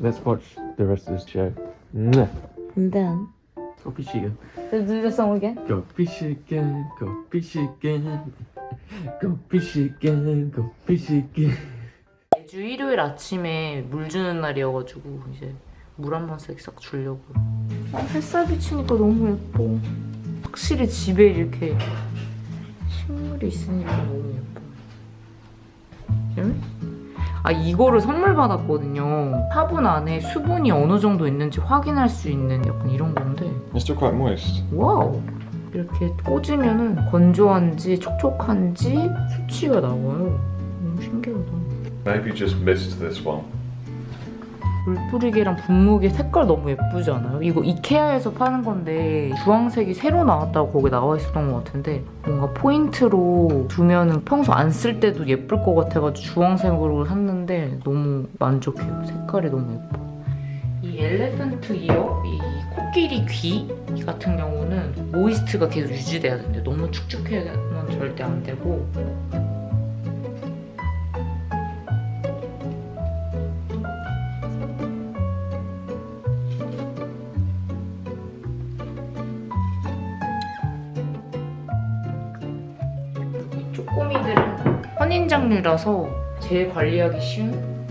Let's watch the rest of this show. Mwah. And then. Go fish again. Do the song again? Go fish again. Go fish again. Go fish again. Go fish again. 매주 일요일 아침에 물 주는 날이어가지고 이제 물 한 번씩 싹 주려고. 아, 햇살 비치니까 너무 예뻐. 확실히 집에 이렇게 식물이 있으니까 너무 예뻐. 재미? 아 이거를 선물 받았거든요. 화분 안에 수분이 어느 정도 있는지 확인할 수 있는 약간 이런 건데. It's still quite moist. 와우. 이렇게 꽂으면은 건조한지 촉촉한지 수치가 나와요. 너무 신기하다. Maybe just missed this one. 물뿌리개랑 분무개 색깔 너무 예쁘지 않아요? 이거 이케아에서 파는 건데 주황색이 새로 나왔다고 거기 나와 있었던 것 같은데 뭔가 포인트로 두면은 평소 안 쓸 때도 예쁠 것 같아가지고 주황색으로 샀는데 너무 만족해요. 색깔이 너무 예뻐. 이 엘레펀트 이어, 이 코끼리 귀 같은 경우는 모이스트가 계속 유지돼야 되는데 너무 축축해면 절대 안 되고 장류라서 제일 관리하기 쉬운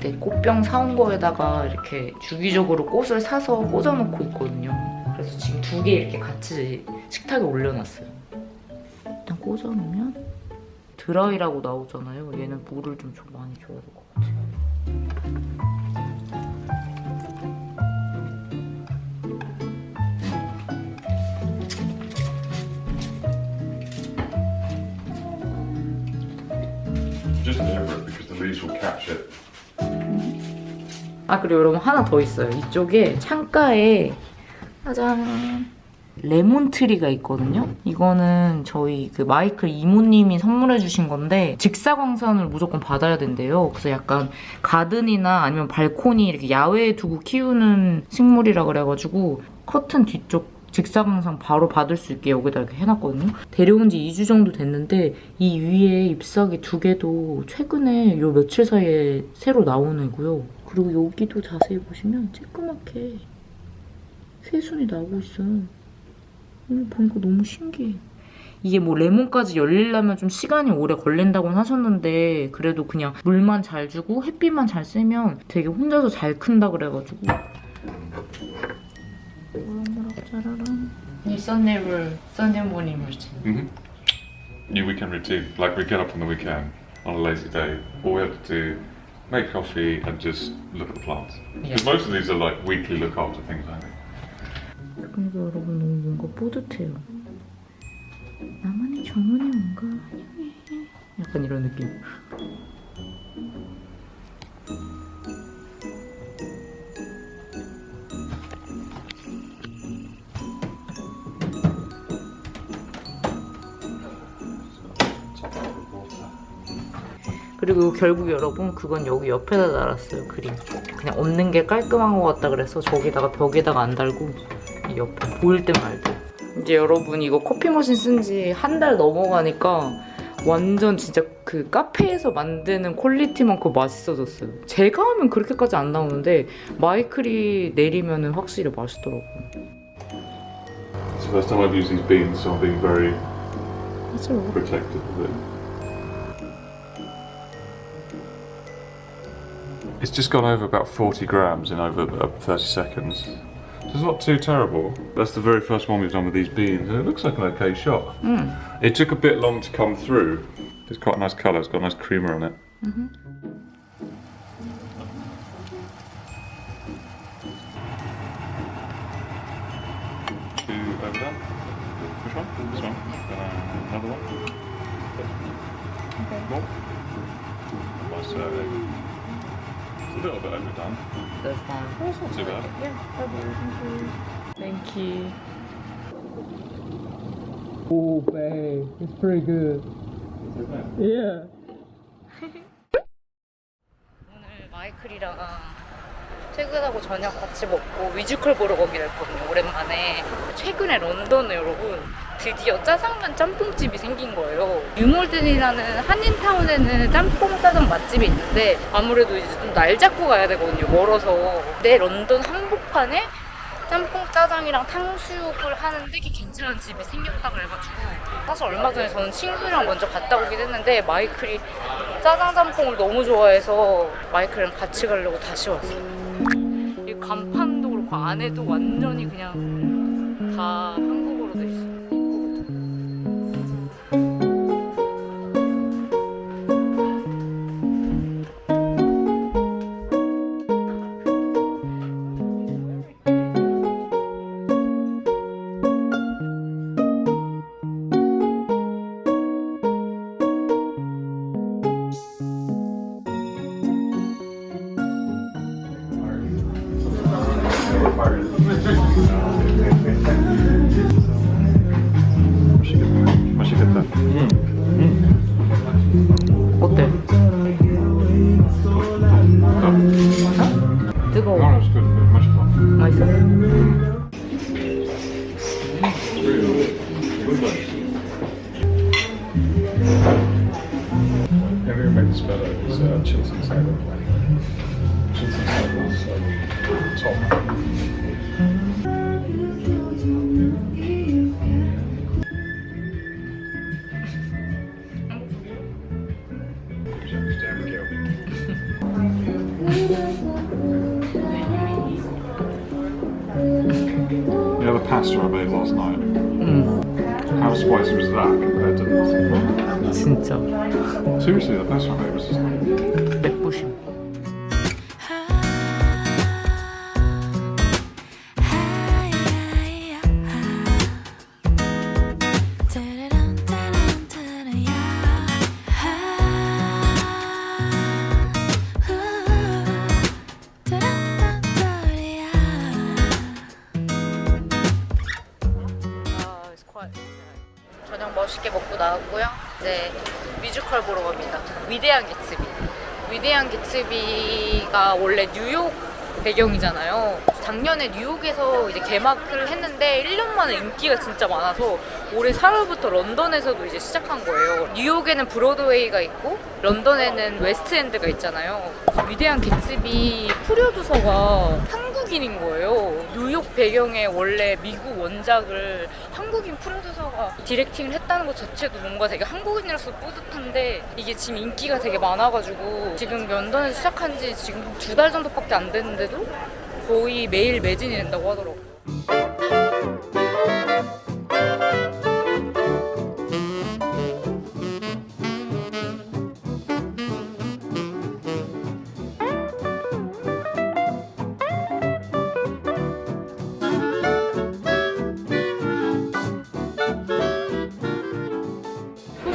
네, 꽃병 사온 거에다가 이렇게 주기적으로 꽃을 사서 꽂아놓고 있거든요. 그래서 지금 두 개 이렇게 같이 식탁에 올려놨어요. 일단 꽂아놓으면 드라이라고 나오잖아요. 얘는 물을 좀, 좀 많이 줘야 될 것 같아요. Leaves will catch it. 아 그리고 여러분 하나 더 있어요. 이쪽에 창가에 짜잔 레몬트리가 있거든요. 이거는 저희 그 마이클 이모님이 선물해 주신 건데 직사광선을 무조건 받아야 된대요. 그래서 약간 가든이나 아니면 발코니 이렇게 야외에 두고 키우는 식물이라 그래가지고 커튼 뒤쪽 직사광선 바로 받을 수 있게 여기다 이렇게 해놨거든요. 데려온 지 2주 정도 됐는데 이 위에 잎사귀 두 개도 최근에 요 며칠 사이에 새로 나온 애고요. 그리고 여기도 자세히 보시면 쬐끄맣게 새순이 나오고 있어요. 오늘 보니까 너무 신기해. 이게 뭐 레몬까지 열리려면 좀 시간이 오래 걸린다고는 하셨는데 그래도 그냥 물만 잘 주고 햇빛만 잘 쐬면 되게 혼자서 잘 큰다 그래가지고 무럭무럭 자라란 이 썬네를 썬네 모닝 루틴 Mm-hmm. New weekend routine. Like we get up on the weekend on a lazy day. All we have to do, make coffee and just look at the plants. Yeah. Because most of these are like weekly look after things, I think. 그러니까 여러분 너무 뭔가 뿌듯해요. 나만의 정원에 뭔가 환영해. 약간 이런 느낌. 그리고 결국 여러분 그건 여기 옆에다 달았어요 그림. 그냥 없는 게 깔끔한 것 같다 그래서 저기다가 벽에다가 안 달고 이 옆에 보일 때 말고. 이제 여러분 이거 커피 머신 쓴 지 한 달 넘어가니까 완전 진짜 그 카페에서 만드는 퀄리티만큼 맛있어졌어요. 제가 하면 그렇게까지 안 나오는데 마이클이 내리면 확실히 맛있더라고요. It's the first time I've used these beans, so I'm being very protective of it. It's just gone over about 40 grams in over uh, 30 seconds. So it's not too terrible. That's the very first one we've done with these beans, and it looks like an okay shot. It took a bit long to come through. It's quite a nice colour, it's got a nice creamer on it. Two over there. Which one? This one. Uh, another one. More. Nice serving. A little bit overdone. That's fine It's not too bad. Thank you Oh, babe, it's pretty good. Yeah. 오늘 마이클이랑 퇴근하고 저녁 같이 먹고 뮤지컬 보러 가기로 했거든요. 오랜만에. 최근에 런던에 여러분 드디어 짜장면 짬뽕집이 생긴 거예요. 유몰든이라는 한인타운에는 짬뽕 짜장 맛집이 있는데 아무래도 이제 좀 날 잡고 가야 되거든요. 멀어서. 내 런던 한복판에 짬뽕 짜장이랑 탕수육을 하는데 이게 괜찮은 집이 생겼다 그래가지고 사실 얼마 전에 저는 친구랑 먼저 갔다 오긴 했는데 마이클이 짜장 짬뽕을 너무 좋아해서 마이클이랑 같이 가려고 다시 왔어요. 이 간판도 그렇고 안에도 완전히 그냥 다 뜨거워. 맛있겠다. 맛있다. 맛있어? Everyone makes this better is uh, chilies and salad. Chilies and salad is um, top. You You know the pasta I made last night? Mm. How spicy was that compared to this? Sinto. Uh, Seriously, the pasta I made was just like 위대한 개츠비. 위대한 개츠비가 원래 뉴욕 배경이잖아요. 작년에 뉴욕에서 이제 개막을 했는데 1년 만에 인기가 진짜 많아서 올해 4월부터 런던에서도 이제 시작한 거예요. 뉴욕에는 브로드웨이가 있고 런던에는 웨스트엔드가 있잖아요. 위대한 개츠비 프로듀서가 한국인인 거예요. 뉴욕 배경의 원래 미국 원작을 한국인 프로듀서가 디렉팅을 했다는 것 자체도 뭔가 되게 한국인이라서 뿌듯한데 이게 지금 인기가 되게 많아가지고 지금 런던에서 시작한 지 지금 두 달 정도밖에 안 됐는데도 거의 매일 매진이 된다고 하더라고요.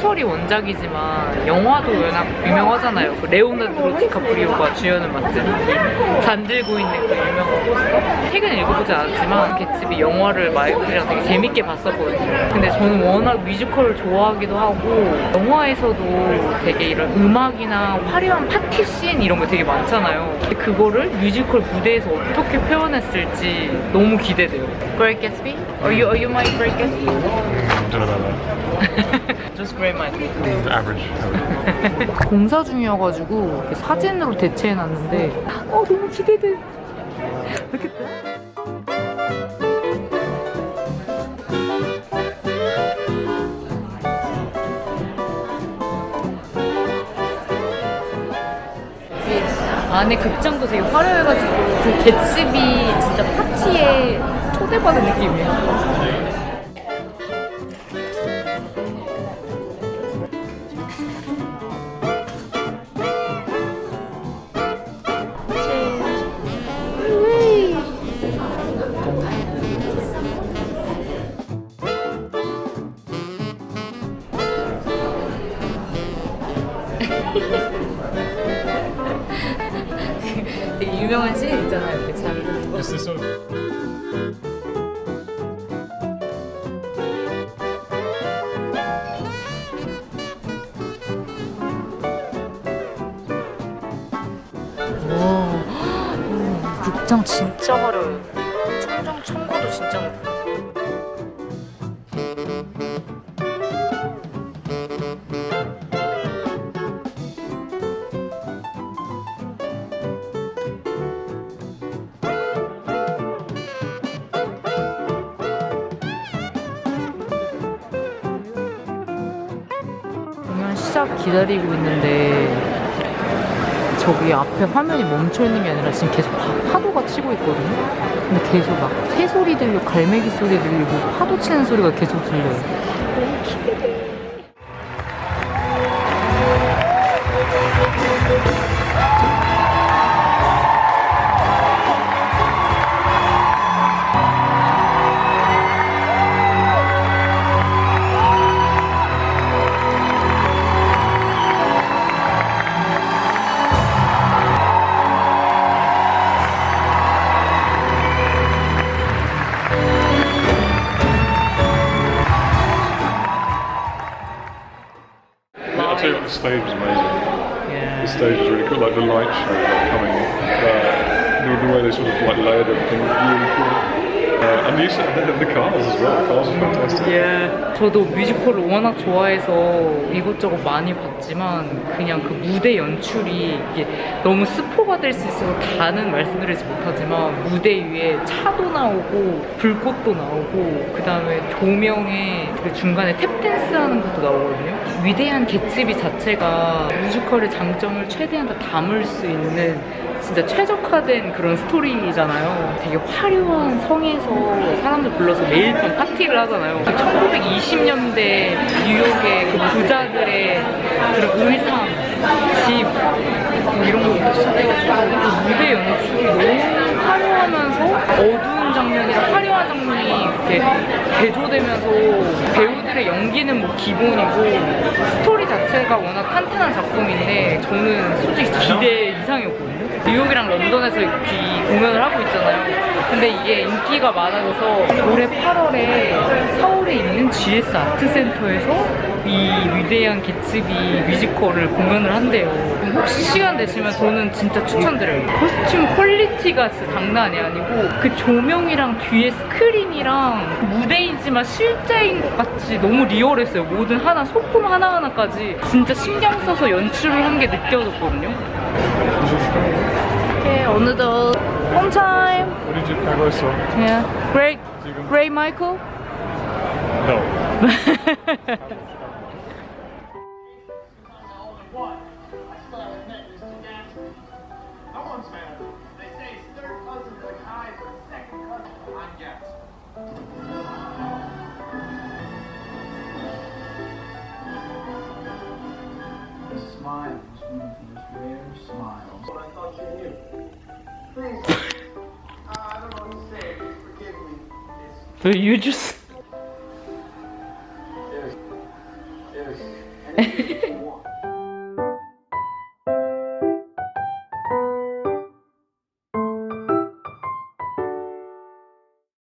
소설이 원작이지만 영화도 워낙 유명하잖아요. 그 레오나르도 디카프리오가 주연을 맡은 잠들고 있는 그 유명한 포스터. 책은 읽어보지 않았지만 개츠비 영화를 마이클이랑 되게 재밌게 봤었거든요. 근데 저는 워낙 뮤지컬을 좋아하기도 하고 영화에서도 되게 이런 음악이나 화려한 파티 씬 이런 거 되게 많잖아요. 그거를 뮤지컬 무대에서 어떻게 표현했을지 너무 기대돼요. Great Gatsby? Are you, are you my Great Gatsby? don't know about Just Great Mind. that. Average. 공사 중이어가지고 이렇게 사진으로 대체해놨는데 어 너무 기대돼 이렇게 안에 극장도 되게 화려해가지고 그 개츠비 진짜 파티에 초대받은 느낌이에요. 되게 유명한 씬 있잖아요. 이렇게 잠드는 진짜 화려해요. 천장 청고도 진짜. 공연 시작 기다리고 있는데 저기 앞에 화면이 멈춰 있는 게 아니라 지금 계속 파- 파도가 치고 있거든요. 근데 계속 막 새소리 들리고 갈매기 소리 들리고 파도 치는 소리가 계속 들려요. Like the light show coming. Uh, the, the way they sort of like layered everything was really cool. Uh, and the use of the, cars as well. Cars were fantastic. 예. 저도 뮤지컬을 워낙 좋아해서 이것저것 많이 봤지만 그냥 그 무대 연출이 이게 너무 스포가 될 수 있어서 다는 말씀드리지 못하지만 무대 위에 차도 나오고 불꽃도 나오고 그 다음에 조명에 그 중간에 탭댄스 하는 것도 나오거든요. 위대한 개츠비 자체가 뮤지컬의 장점을 최대한 다 담을 수 있는 진짜 최적화된 그런 스토리잖아요. 되게 화려한 성에서 사람들 불러서 매일 밤 파티를 하잖아요. 1920년대 뉴욕의 그 부자들의 그런 의상, 집, 뭐 이런 거부터 시작해가지고 그 무대 연출이 너무 화려하면서 어두운 장면이랑 화려한 장면이 이렇게 대조되면서 배우들의 연기는 뭐 기본이고 스토리 자체가 워낙 탄탄한 작품인데 저는 솔직히 기대 이상이었거든요. 뉴욕이랑 런던에서 이 공연을 하고 있잖아요. 근데 이게 인기가 많아져서 올해 8월에 서울에 있는 GS 아트센터에서 이 위대한 개츠비 뮤지컬을 공연을 한대요. 혹시 시간 되시면 저는 진짜 추천드려요. 코스튬 퀄리티가 진짜 장난이 아니고 그 조명이랑 뒤에 스크린이랑 무대이지만 실제인 것 같이 너무 리얼했어요. 모든 하나 소품 하나하나까지 진짜 신경 써서 연출을 한 게 느껴졌거든요. 어느덧 home time. What did you think I saw? Yeah, great, great, Michael. No smile was one of those rare smiles. But I thought you knew. Please. uh, I don't know what to say. Please forgive me. It's, So you just